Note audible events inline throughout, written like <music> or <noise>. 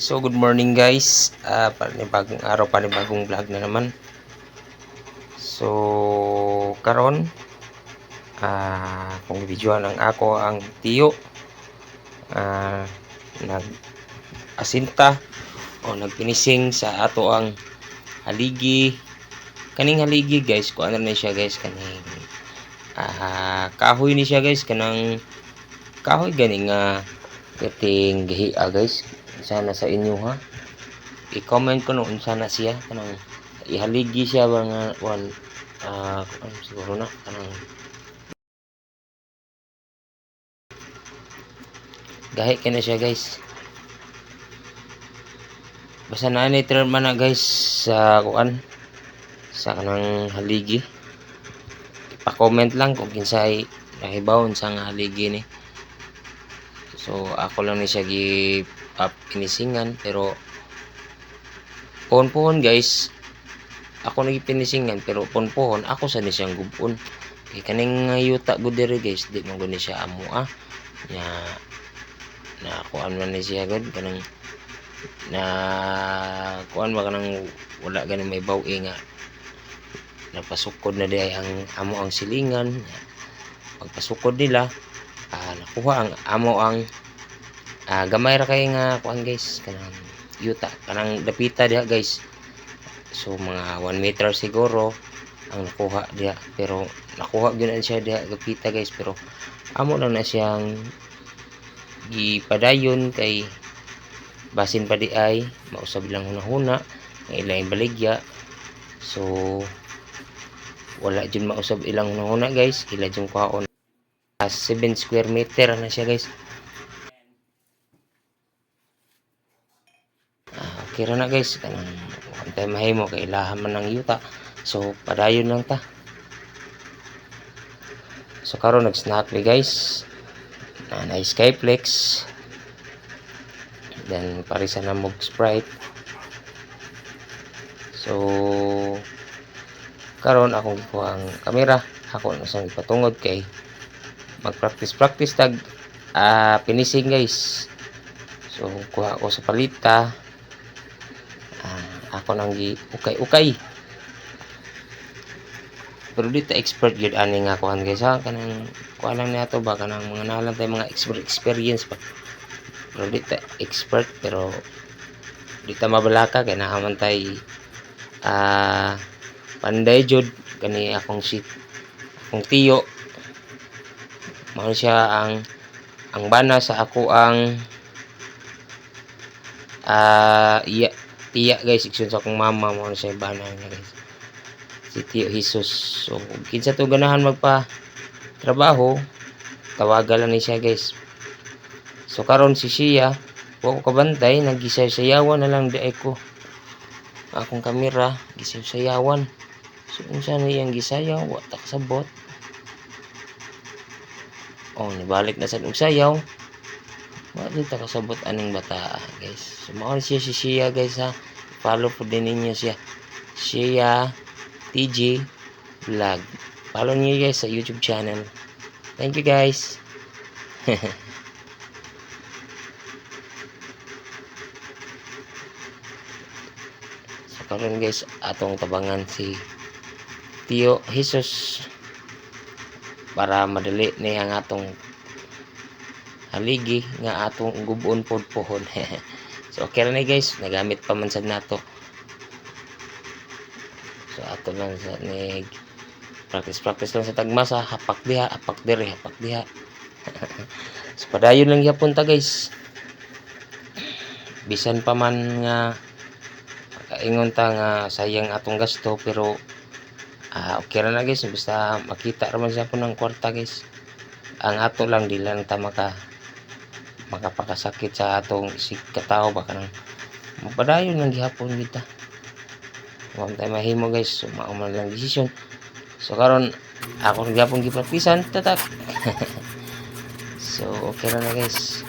So, good morning guys. Uh, panibagong araw, panibagong vlog na naman. So, karon ah kung videoan ang ako ang tiyo ah nag asinta o nagpinising sa ato ang haligi kaning haligi guys kung ano na siya guys kaning ah kahoy ni siya guys kanang kahoy ganing nga kating gahiya guys. Sana sa inyo ha? I-comment ko noon sana siya kanang ihaligi siya ba nga ah ano siguro na kanang gahi ka siya guys. Basta na ni man na guys sa kuan sa kanang haligi. Ipa-comment lang kung kinsay nahibawon sa haligi ni so ako lang ni siya gi up pinisingan pero pohon pohon guys. Ako nagi pinisingan pero pohon pohon ako sa ni siyang gubon. Kay kaning yuta gud diri guys di man ni siya amo ah. Nya na kuan man ni siya gud kanang na kuan ba kanang wala ganing may bawi nga. Napasukod na di ang amo ang silingan pagpasukod nila ah, nakuha ang amo ang ah, gamay ra kay nga kuan guys kanang yuta kanang dapita diha guys. So mga 1 meter siguro ang nakuha diha pero nakuha gyud siya diha dapita guys pero amo lang na siyang gipadayon kay basin pa di ay mausab lang hunahuna nga ilang baligya so wala jud mausab ilang hunahuna guys ila jud kwaon 7 square meter na siya guys. Ah, okay ra na guys. Kanang antay mahimo kay ilahan man ng yuta. So padayon lang ta. So karon nag snack we guys. Na na skyflex then parisa na mog sprite. So karon akong gikuha ang kamera. Ako na siyang ipatungod kay mag practice practice tag ah finishing guys. So kuha ako sa palita. Ah, ako nang gi ukay ukay pero dito expert yun ani nga kuhan guys ha? Kanang kuha lang nato ba? Kanang mga nalang tayo mga expert experience pa. Pero dito expert pero dito mabalaka kay naaman tay ah panday jud. Kani akong si akong tiyo mao siya ang ang bana sa ako ang ah iya tiya guys. Iksun sa akong mama mo siya bana niya guys. Si Tio Jesus. So kinsa to ganahan magpa trabaho tawagan lang ni siya guys. So karon si siya wa ko kabantay nagisayawan na lang di ko. Akong kamera gisayawan so unsa na iyang gisayaw? Wa ta kasabot oh nibalik na sa og sayaw wa di ta kasabot aning bata guys so mao siya si siya guys ha follow po din ninyo siya siya TG Vlog. Follow niyo guys sa YouTube channel. Thank you guys. <laughs> so guys atong tabangan si Tio Jesus para madali ni ang atong haligi nga atong gubon pod pohon. <laughs> so okay ni guys, nagamit pa man sad nato. So ato lang sa nig practice practice lang sa tagmasa hapak diha hapak diri hapak diha. <laughs> so padayon lang gyapon ta guys. Bisan pa man nga kaingon ta nga sayang atong gasto pero ah, okay ra na guys basta makita ra man sa ng kwarta guys. Ang ato lang di lang ta maka makapakasakit sa atong isig katao baka nang mapadayon lang gihapon kita. Huwag tayo mahimo guys. So, mauman lang desisyon. So, karon ako rin gapong giprapisan. Tatak. <laughs> so, okay na na guys.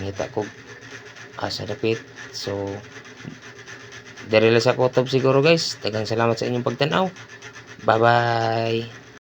Ngita ko asa dapit. So, Dari sa kutob siguro guys. Dagang salamat sa inyong pagtanaw. Bye-bye.